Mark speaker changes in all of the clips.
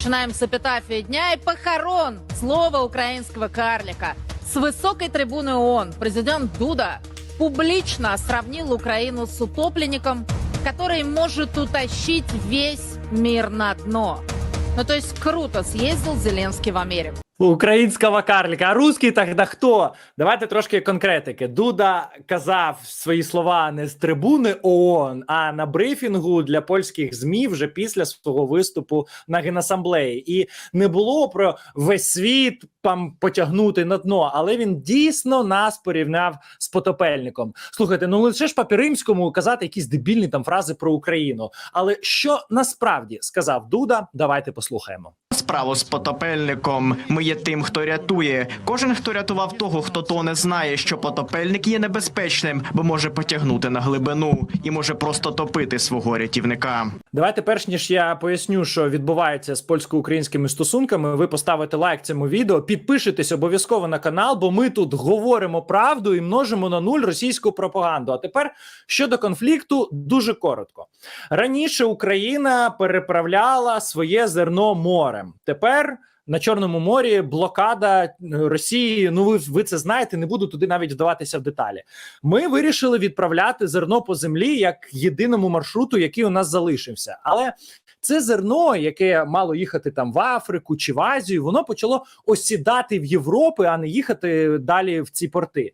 Speaker 1: Начинаем с эпитафии дня и похорон злого украинского карлика. С высокой трибуны ООН президент Дуда публично сравнил Украину с утопленником, который может утащить весь мир на дно. Ну, то есть круто съездил Зеленский в Америку.
Speaker 2: Українського карлика, а русський тогда хто? Давайте трошки конкретики. Дуда казав свої слова не з трибуни ООН, а на брифінгу для польських змі вже після свого виступу на генасамблеї. І не було про весь світ там потягнути на дно, але він дійсно нас порівняв з потопельником. Слухайте, ну лише ж папі римському казати якісь дебільні там фрази про Україну. Але що насправді сказав Дуда? Давайте послухаємо.
Speaker 3: Справу з потопельником. Ми є тим, хто рятує. Кожен, хто рятував того, хто тоне, знає, що потопельник є небезпечним, бо може потягнути на глибину і може просто топити свого рятівника.
Speaker 2: Давайте, перш ніж я поясню, що відбувається з польсько-українськими стосунками, ви поставите лайк цьому відео, підпишитесь обов'язково на канал, бо ми тут говоримо правду і множимо на нуль російську пропаганду. А тепер щодо конфлікту, дуже коротко. Раніше Україна переправляла своє зерно морем. Тепер. На Чорному морі блокада е, Росії. Ну, ви, ви це знаєте, не буду туди навіть вдаватися в деталі. Ми вирішили відправляти зерно по землі як єдиному маршруту, який у нас залишився. Але це зерно, яке мало їхати там в Африку чи в Азію, воно почало осідати в Європу, а не їхати далі в ці порти.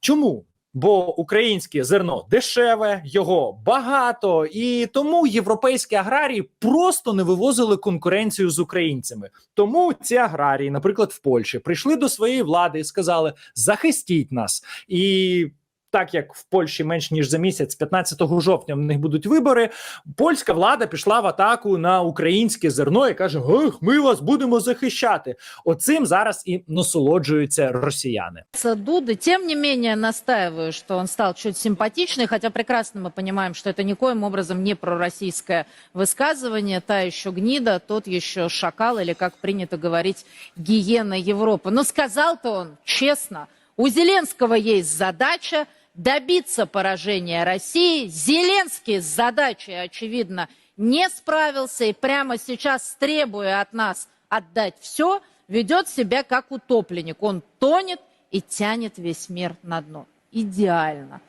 Speaker 2: Чому? Бо українське зерно дешеве, його багато, і тому європейські аграрії просто не вивозили конкуренцію з українцями. Тому ці аграрії, наприклад, в Польщі, прийшли до своєї влади і сказали: захистіть нас. І так як в Польщі менш ніж за місяць, 15 жовтня, в них будуть вибори. Польська влада пішла в атаку на українське зерно і каже: Ех, ми вас будемо захищати. Оцим зараз і насолоджуються росіяни.
Speaker 1: С Дуды, тем не менее, настаиваю, что он стал чуть симпатичнее, хотя прекрасно мы понимаем, что это никоим образом не пророссийское высказывание. Та еще гнида, тот еще шакал, или, как принято говорить, гиена Европы. Но сказал-то он честно, у Зеленского есть задача добиться поражения России. Зеленский с задачей, очевидно, не справился и прямо сейчас, требуя от нас отдать все, ведет себя как утопленник. Он тонет и тянет весь мир на дно. Идеально.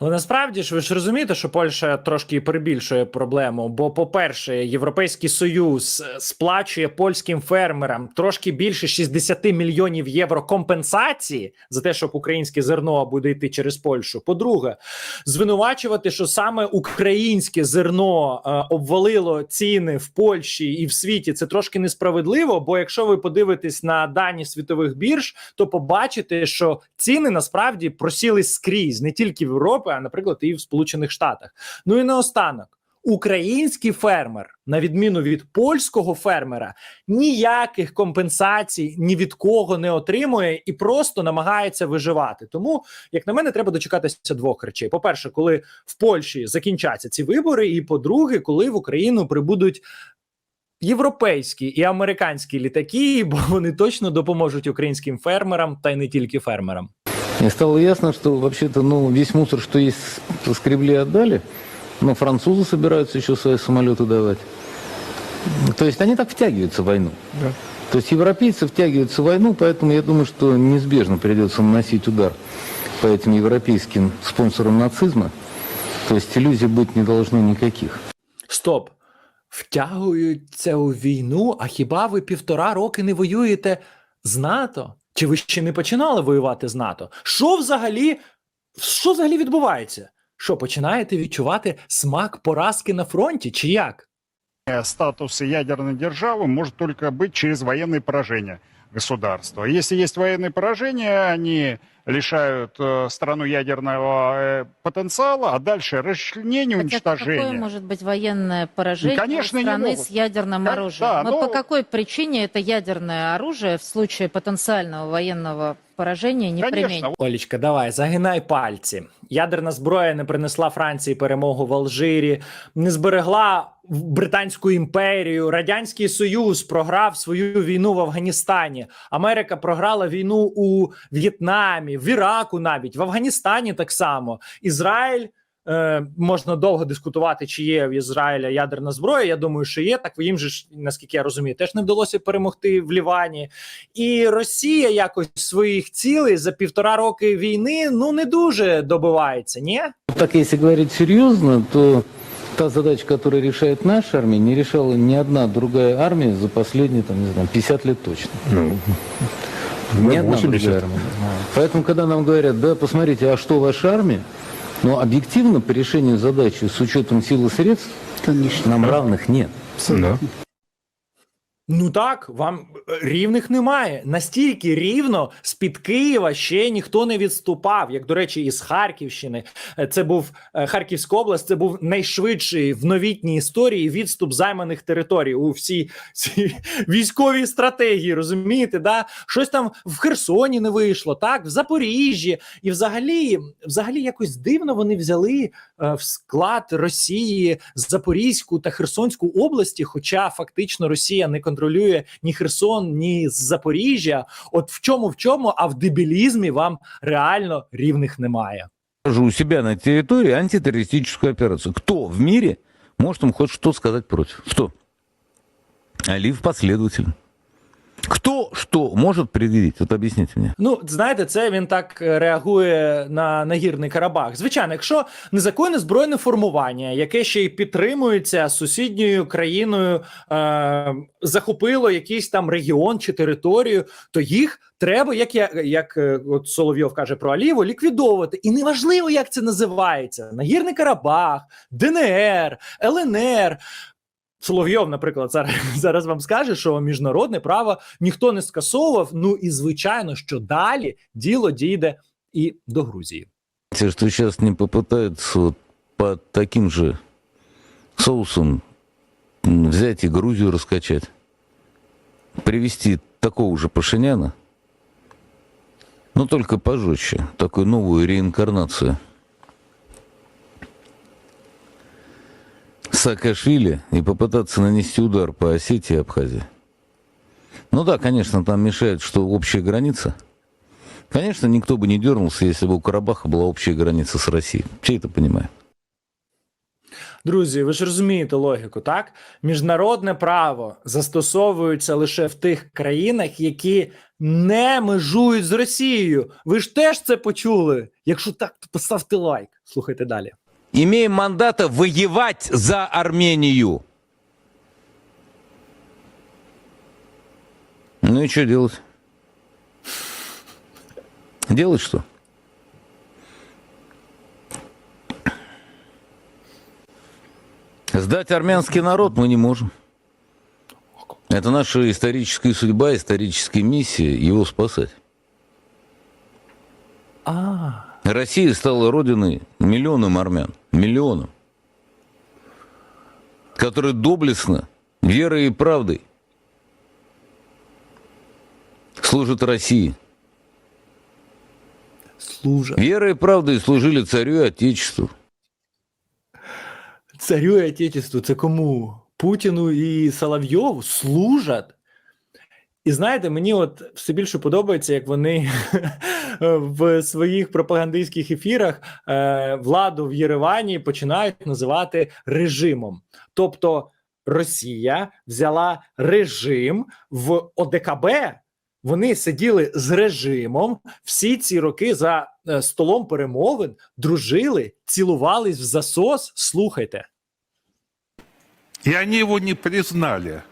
Speaker 2: Але насправді ж ви ж розумієте, що Польща трошки перебільшує проблему. Бо, по-перше, Європейський Союз е, сплачує польським фермерам трошки більше 60 мільйонів євро компенсації за те, щоб українське зерно буде йти через Польщу. По-друге, звинувачувати, що саме українське зерно е, обвалило ціни в Польщі і в світі, це трошки несправедливо. Бо якщо ви подивитесь на дані світових бірж, то побачите, що ціни насправді просіли скрізь, не тільки в Європі, а наприклад, і в Сполучених Штатах. Ну і наостанок. Український фермер, на відміну від польського фермера, ніяких компенсацій ні від кого не отримує і просто намагається виживати. Тому, як на мене, треба дочекатися двох речей: по-перше, коли в Польщі закінчаться ці вибори, і по-друге, коли в Україну прибудуть європейські і американські літаки, бо вони точно допоможуть українським фермерам та й не тільки фермерам.
Speaker 4: И стало ясно, что вообще-то ну, весь мусор, что есть, скребли и отдали. Но французы собираются еще свои самолеты давать. То есть они так втягиваются в войну. То есть европейцы втягиваются в войну, поэтому я думаю, что неизбежно придется наносить удар по этим европейским спонсорам нацизма. То есть иллюзий быть не должно никаких.
Speaker 2: Стоп. Втягуються у війну, а хіба ви півтора роки не воюєте з НАТО? Чи ви ще не починали воювати з НАТО? Що взагалі, що взагалі відбувається? Що починаєте відчувати смак поразки на фронті, чи як?
Speaker 5: Э, статус ядерной державы может только быть через военные поражения государства. Если есть военные поражения, они лишают э, страну ядерного э, потенциала, а дальше расчленение,
Speaker 1: Хотя какое
Speaker 5: уничтожение.
Speaker 1: может быть военное поражение
Speaker 5: Конечно,
Speaker 1: у
Speaker 5: не
Speaker 1: страны
Speaker 5: могут.
Speaker 1: с ядерным
Speaker 5: Да,
Speaker 1: оружием?
Speaker 5: да,
Speaker 1: Мы
Speaker 5: но-
Speaker 1: по какой причине это ядерное оружие в случае потенциального военного поражения не
Speaker 5: Конечно,
Speaker 1: применить?
Speaker 2: Олічка, давай, загинай пальці. Ядерна зброя не принесла Франції перемогу в Алжирі, не зберегла в- Британську імперію. Радянський Союз програв свою війну в Афганістані. Америка програла війну у В'єтнамі, в Іраку навіть, в Афганістані так само. Ізраїль Е, можна довго дискутувати, чи є в Ізраїля ядерна зброя. Я думаю, що є. Так їм же ж, наскільки я розумію, теж не вдалося перемогти в Лівані. І Росія якось своїх цілей за півтора роки війни ну не дуже добивається. Ні,
Speaker 4: Так, если говорить серьезно, то та задача, которую решает наша армия, не решала ни одна другая армия за последние, там, не знаю, 50 лет точно.
Speaker 6: Ну,
Speaker 4: Ни одна
Speaker 6: 80.
Speaker 4: другая армия. Поэтому, когда нам говорят, да, посмотрите, а что ваша армия? Но объективно по решению задачи с учетом сил и средств нам равных нет.
Speaker 6: да.
Speaker 2: Ну так, вам е, рівних немає. Настільки рівно з під Києва ще ніхто не відступав. Як до речі, із Харківщини. Е, Це був е, Харківська область. Це був найшвидший в новітній історії відступ займаних територій у всій цій військовій стратегії. Розумієте, да щось там в Херсоні не вийшло, так в Запоріжжі, і взагалі, взагалі, якось дивно вони взяли в склад Росії Запорізьку та Херсонську області, хоча фактично Росія не контролює ні Херсон, ні Запоріжжя. От в чому в чому, а в дебілізмі вам реально рівних немає.
Speaker 4: У себя на территории антитеррористическую операцию. Кто в мире может им хоть что сказать против? Кто? Алиев последователь. Кто что может предъявить? Вот объясните мне.
Speaker 2: Ну, знаєте, це він так е, реагує на нагірний Карабах. Звичайно, якщо незаконне збройне формування, яке ще й підтримується сусідньою країною, е, захопило якийсь там регіон чи територію, то їх треба, як я як е, от Соловйов каже про Аліву, ліквідовувати. І неважливо, як це називається: нагірний Карабах, ДНР, ЛНР. Соловйов, наприклад, зараз, зараз вам скаже, що міжнародне право ніхто не скасовував. Ну і звичайно, що далі діло дійде і до Грузії.
Speaker 4: Те, что сейчас не попытаются вот по таким же соусам м, взять и Грузию раскачать, привести такого же Пашиняна, но только пожестче, такую новую реинкарнацию Саакашвили и попытаться нанести удар по Осетии и Абхазии. Ну да, конечно, там мешает, что общая граница. Конечно, никто бы не дернулся, если бы у Карабаха была общая граница с Россией. Все это понимают.
Speaker 2: Друзі, ви ж розумієте логіку, так? Міжнародне право застосовується лише в тих країнах, які не межують з Росією. Ви ж теж це почули. Якщо так, то поставте лайк. Слухайте далі.
Speaker 7: Имеем мандата воевать за Армению.
Speaker 4: Ну и что делать? Делать что? Сдать армянский народ мы не можем. Это наша историческая судьба, историческая миссия его спасать.
Speaker 2: А,
Speaker 4: Россия стала родиной миллионам армян. Миллионам. Которые доблестно, верой и правдой служат России.
Speaker 2: служа.
Speaker 4: Верой и правдой служили царю и отечеству.
Speaker 2: Царю і Отечеству, це кому? Путіну і Соловйову служать. І знаєте, мені от все більше подобається, як вони в своїх пропагандистських ефірах е, владу в Єревані починають називати режимом. Тобто Росія взяла режим в ОДКБ. Вони сиділи з режимом всі ці роки за е, столом перемовин, дружили, цілувались в засос. Слухайте.
Speaker 6: И они его не признали.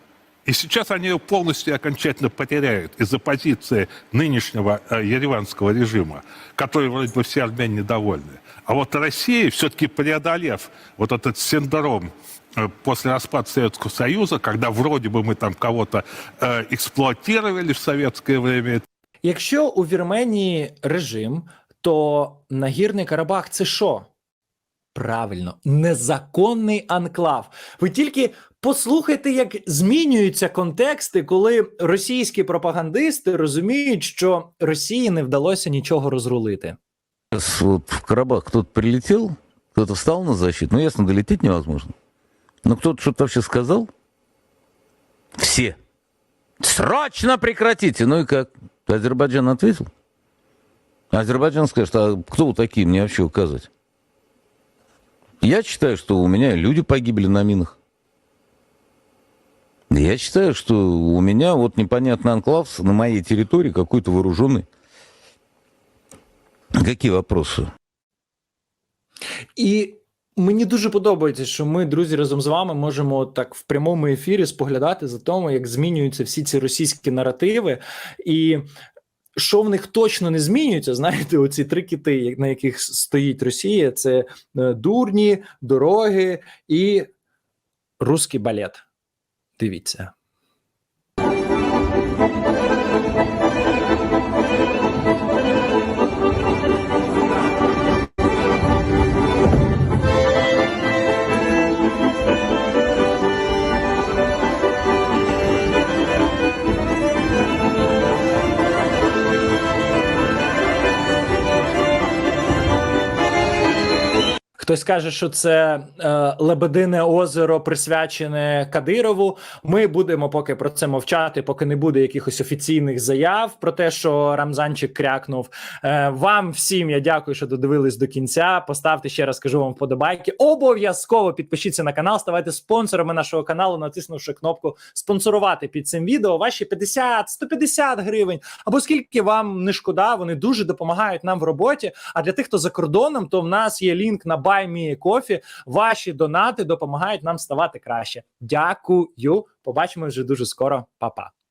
Speaker 6: И сейчас они его полностью и окончательно потеряют из-за позиции нынешнего э, ереванского режима, который вроде бы все армяне недовольны. А вот Россия, все-таки преодолев вот этот синдром э, после распада Советского Союза, когда вроде бы мы там кого-то э, эксплуатировали в советское время,
Speaker 2: Якщо у Вірменії режим, то Нагірний Карабах це що? Правильно, незаконний анклав. Ви тільки послухайте, як змінюються контексти, коли російські пропагандисти розуміють, що Росії не вдалося нічого розрулити.
Speaker 4: Вот в Карабах кто-то прилетел, кто-то встал на защиту. Ну, ясно, долететь невозможно. Но кто-то что-то вообще сказал? Все. Срочно прекратите! Ну и как? Азербайджан ответил? Азербайджан скажет, а кто вы такие мне вообще указывать? Я считаю, что у меня люди погибли на минах. Я считаю, что у меня вот непонятный анклав на моей территории какой-то вооруженный. Какие вопросы?
Speaker 2: І мені дуже подобається, що ми, друзі, разом з вами можемо от так в прямому ефірі споглядати за тому, як змінюються всі ці російські наративи, і що в них точно не змінюється, знаєте, оці три кити, як- на яких стоїть Росія: це е, дурні, дороги і русський балет. Дивіться. Хтось каже, що це е, Лебедине озеро присвячене Кадирову. Ми будемо поки про це мовчати, поки не буде якихось офіційних заяв про те, що Рамзанчик крякнув. Е, вам всім я дякую, що додивились до кінця. Поставте ще раз кажу вам вподобайки. Обов'язково підпишіться на канал, ставайте спонсорами нашого каналу, натиснувши кнопку спонсорувати під цим відео. Ваші 50, 150 гривень або скільки вам не шкода. Вони дуже допомагають нам в роботі. А для тих, хто за кордоном, то в нас є лінк на Buy Coffee. Ваші донати допомагають нам ставати краще. Дякую. Побачимо вже дуже скоро. Па-па.